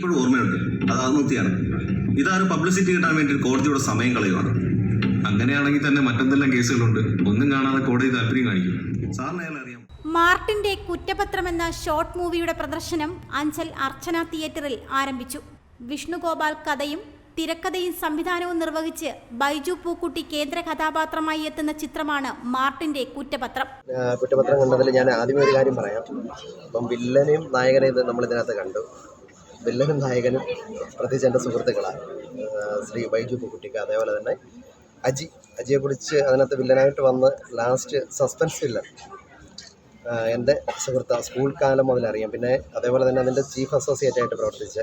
എനിക്കിപ്പോഴും ഓർമ്മയുണ്ട്. അത് ആത്മഹത്യയാണ്. ഇതാരും പബ്ലിസിറ്റി കിട്ടാൻ വേണ്ടി കോടതിയുടെ സമയം കളയുവാണ് അങ്ങനെയാണെങ്കിൽ തന്നെ മറ്റെന്തെല്ലാം കേസുകളുണ്ട്? ഒന്നും കാണാതെ കോടതി താല്പര്യം കാണിക്കും. സാറിന് അയാൾ അറിയാം മാർട്ടിന്റെ കുറ്റപത്രം എന്ന ഷോർട്ട് മൂവിയുടെ പ്രദർശനം അഞ്ചൽ അർച്ചന തിയേറ്ററിൽ ആരംഭിച്ചു. വിഷ്ണുഗോപാൽ കഥയും തിരക്കഥയും സംവിധാനവും നിർവഹിച്ച് ബൈജു പൂക്കുട്ടി കേന്ദ്ര കഥാപാത്രമായി എത്തുന്ന ചിത്രമാണ് മാർട്ടിന്റെ കുറ്റപത്രം. കുറ്റപത്രം കണ്ടതിൽ ഞാൻ ആദ്യമേ ഒരു കാര്യം പറയാം. അപ്പം വില്ലനെയും നായകനെയും നമ്മൾ ഇതിനകത്ത് കണ്ടു. വില്ലനും നായകനും പ്രത്യേകിച്ച് എന്റെ സുഹൃത്തുക്കളാണ്. ശ്രീ ബൈജു പൂക്കുട്ടിക്ക് അതേപോലെ തന്നെ അജി അജിയെ കുറിച്ച് അതിനകത്ത് വില്ലനായിട്ട് വന്ന് ലാസ്റ്റ് സസ്പെൻസ് വില്ലൻ എന്റെ സുഹൃത്ത് സ്കൂൾ കാലം മുതൽ അറിയാം. പിന്നെ അതേപോലെ തന്നെ അതിന്റെ ചീഫ് അസോസിയേറ്റ് ആയിട്ട് പ്രവർത്തിച്ച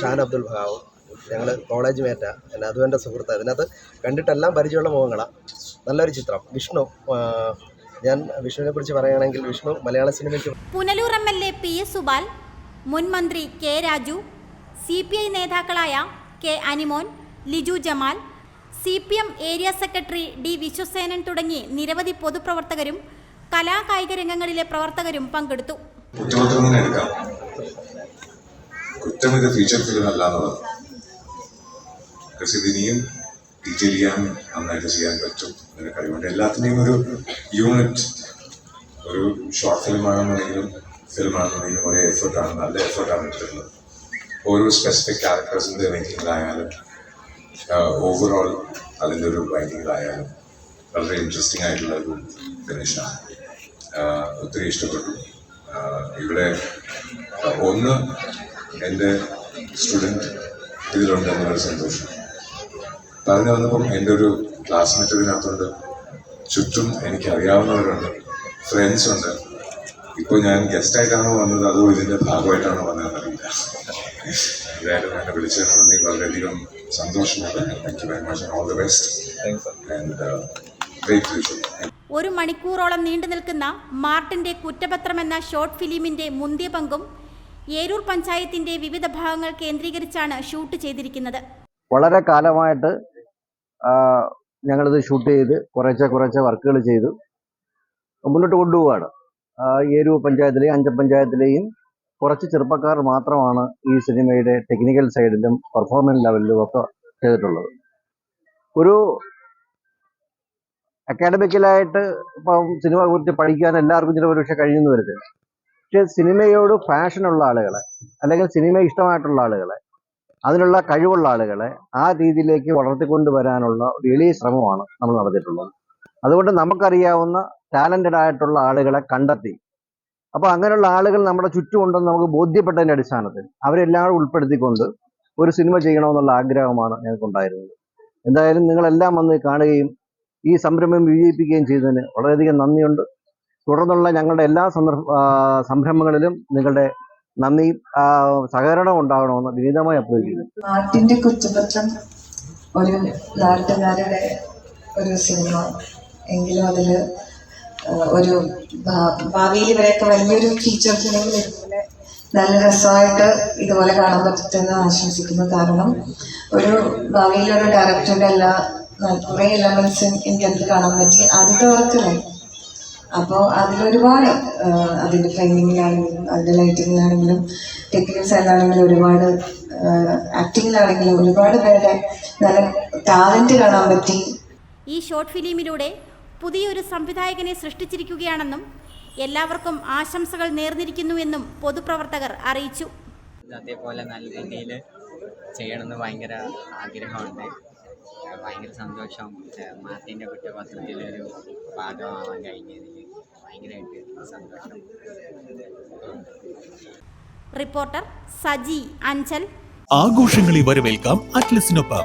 ഷാൻ അബ്ദുൽ ബഹാവ് ഞങ്ങൾ കോളേജ് മേറ്റ പിന്നെ അതും എന്റെ സുഹൃത്ത്. അതിനകത്ത് കണ്ടിട്ടെല്ലാം പരിചയമുള്ള മുഖങ്ങളാണ് നല്ലൊരു ചിത്രം. വിഷ്ണു ഞാൻ വിഷ്ണുവിനെ കുറിച്ച് പറയുകയാണെങ്കിൽ വിഷ്ണു മലയാള സിനിമയ്ക്ക് Punalur M L A P S Subal മുൻ മന്ത്രി K Raju C P I നേതാക്കളായ K Animon Liju Jamal C P M area secretary D Vishwasenan തുടങ്ങി നിരവധി പൊതുപ്രവർത്തകരും കലാകായിക രംഗങ്ങളിലെ പ്രവർത്തകരും പങ്കെടുത്തു. ചെയ്യാൻ പറ്റും എല്ലാത്തിന്റെയും ഒരു യൂണിറ്റ് ഒരു ഷോർട്ട് ഫിലിം ആണെന്നുണ്ടെങ്കിലും ഫിലിം ആണെന്നുണ്ടെങ്കിലും ഒരേ എഫേർട്ടാണ് നല്ല എഫേർട്ടാണ് ഇട്ടിട്ടുള്ളത് ഓരോ സ്പെസിഫിക് ക്യാരക്ടേഴ്സിന്റെ മേക്കിങ്ങിലായാലും ഓവറോൾ അതിന്റെ ഒരു റൈറ്റിങ്ങിലായാലും വളരെ ഇൻട്രസ്റ്റിംഗ് ആയിട്ടുള്ള ഒരു ഫിനിഷാണ് ഒത്തിരി ഇഷ്ടപ്പെട്ടു. ഇവിടെ ഒന്ന് എന്റെ സ്റ്റുഡന്റ് ഇതിലുണ്ട് എന്നുള്ളൊരു സന്തോഷം. പറഞ്ഞു വന്നപ്പം എന്റെ ഒരു ക്ലാസ്മേറ്റ് ഇതിനകത്തുണ്ട്. ചുറ്റും എനിക്കറിയാവുന്നവരുണ്ട്. ഫ്രണ്ട്സ് ഉണ്ട്. ഇപ്പോൾ ഞാൻ ഗസ്റ്റായിട്ടാണോ വന്നത്? അതോ ഇതിന്റെ ഭാഗമായിട്ടാണോ വന്നതെന്ന് അറിയില്ല. എന്തായാലും എന്നെ വിളിച്ചത് നന്ദി. വളരെയധികം സന്തോഷമുണ്ട്. Thank you very much all the best and great future ഒരു മണിക്കൂറോളം നീണ്ടു നിൽക്കുന്ന മാർട്ടിന്റെ കുറ്റപത്രം എന്ന ഷോർട്ട് ഫിലിമിന്റെ മുന്തിയ പങ്കും ഏരൂർ പഞ്ചായത്തിന്റെ വിവിധ ഭാഗങ്ങൾ കേന്ദ്രീകരിച്ചാണ് ഷൂട്ട് ചെയ്തിരിക്കുന്നത്. വളരെ കാലമായിട്ട് ഞങ്ങളിത് ഷൂട്ട് ചെയ്ത് കുറേശ്ശെ കുറേശ്ശെ വർക്കുകൾ ചെയ്തു. മുന്നോട്ട് കൊണ്ടുപോവുകയാണ് ആ, ഏരൂർ പഞ്ചായത്തിലെയും അഞ്ച പഞ്ചായത്തിലെയും കുറച്ച് ചെറുപ്പക്കാർ മാത്രമാണ് ഈ സിനിമയുടെ ടെക്നിക്കൽ സൈഡിലും പെർഫോമൻസ് ലെവലിലും ഒക്കെ ചെയ്തിട്ടുള്ളത്. ഒരു അക്കാഡമിക്കലായിട്ട് ഇപ്പം സിനിമ കുറിച്ച് പഠിക്കാൻ എല്ലാവർക്കും ചില ഒരുപക്ഷെ കഴിയുന്നു വരുന്നില്ല പക്ഷെ സിനിമയോട് ഫാഷനുള്ള ആളുകളെ അല്ലെങ്കിൽ സിനിമ ഇഷ്ടമായിട്ടുള്ള ആളുകളെ അതിനുള്ള കഴിവുള്ള ആളുകളെ ആ രീതിയിലേക്ക് വളർത്തിക്കൊണ്ടുവരാനുള്ള ഒരു എളിയ ശ്രമമാണ് നമ്മൾ നടത്തിയിട്ടുള്ളത്. അതുകൊണ്ട് നമുക്കറിയാവുന്ന ടാലന്റഡ് ആയിട്ടുള്ള ആളുകളെ കണ്ടെത്തി. അപ്പോൾ അങ്ങനെയുള്ള ആളുകൾ നമ്മുടെ ചുറ്റുമുണ്ടെന്ന് നമുക്ക് ബോധ്യപ്പെട്ടതിന്റെ അടിസ്ഥാനത്തിൽ അവരെല്ലാം ഉൾപ്പെടുത്തിക്കൊണ്ട് ഒരു സിനിമ ചെയ്യണമെന്നുള്ള ആഗ്രഹമാണ് ഞങ്ങൾക്കുണ്ടായിരുന്നത്. എന്തായാലും നിങ്ങളെല്ലാം വന്ന് കാണുകയും ഈ സംരംഭം വിജയിപ്പിക്കുകയും ചെയ്തതിന് വളരെയധികം നന്ദിയുണ്ട്. തുടർന്നുള്ള ഞങ്ങളുടെ എല്ലാ സന്ദർഭ സംരംഭങ്ങളിലും നിങ്ങളുടെ നന്ദി സഹകരണം ഉണ്ടാകണമെന്ന് വിനീതമായി അഭ്യർത്ഥിക്കുന്നു. നാട്ടിന്റെ കുറ്റപത്രം ഒരു നാട്ടുകാരുടെ ഒരു സിനിമ. എങ്കിലും അതിൽ ഒരു ഭാവിയിൽ ഇവരെയൊക്കെ വലിയൊരു ടീച്ചേഴ്സ് ഉണ്ടെങ്കിൽ ഇതുപോലെ നല്ല രസമായിട്ട് ഇതുപോലെ കാണാൻ പറ്റുമെന്ന് ആശംസിക്കുന്നു. കാരണം ഒരു ഭാവിയിൽ ഒരു ഡയറക്ടറുടെ എല്ലാ കുറേ എലമെന്റ്സും എനിക്ക് അതിൽ കാണാൻ പറ്റി. ആദ്യത്തെ വർക്കല്ലേ? അപ്പോൾ അതിലൊരുപാട് അതിന്റെ ഫ്രെയിമിങ്ങിലാണെങ്കിലും അതിന്റെ ലൈറ്റിങ്ങിലാണെങ്കിലും ടെക്നിക്കൽ സൈഡിലാണെങ്കിലും ഒരുപാട് ആക്ടിങ്ങിലാണെങ്കിലും ഒരുപാട് പേരുടെ നല്ല ടാലന്റ് കാണാൻ പറ്റി. ഈ ഷോർട്ട് ഫിലിമിലൂടെ പുതിയൊരു സംവിധായകനെ സൃഷ്ടിച്ചിരിക്കുകയാണെന്നും എല്ലാവർക്കും ആശംസകൾ നേർന്നിരിക്കുന്നുവെന്നും പൊതുപ്രവർത്തകർ അറിയിച്ചു. അതേപോലെ നല്ല രീതിയിൽ ചെയ്യണമെന്ന് ഭയങ്കര ആഗ്രഹമുണ്ട്. ഭയങ്കര സന്തോഷം. മാർട്ടിന്റെ കുറ്റപത്രത്തിലൊരു ഭാഗമാവാൻ കഴിഞ്ഞതിൽ ഭയങ്കരമായിട്ട് സന്തോഷം. റിപ്പോർട്ടർ സജി അഞ്ചൽ. ആഘോഷങ്ങളെ വരവേൽക്കാം അറ്റ്ലസിനൊപ്പം.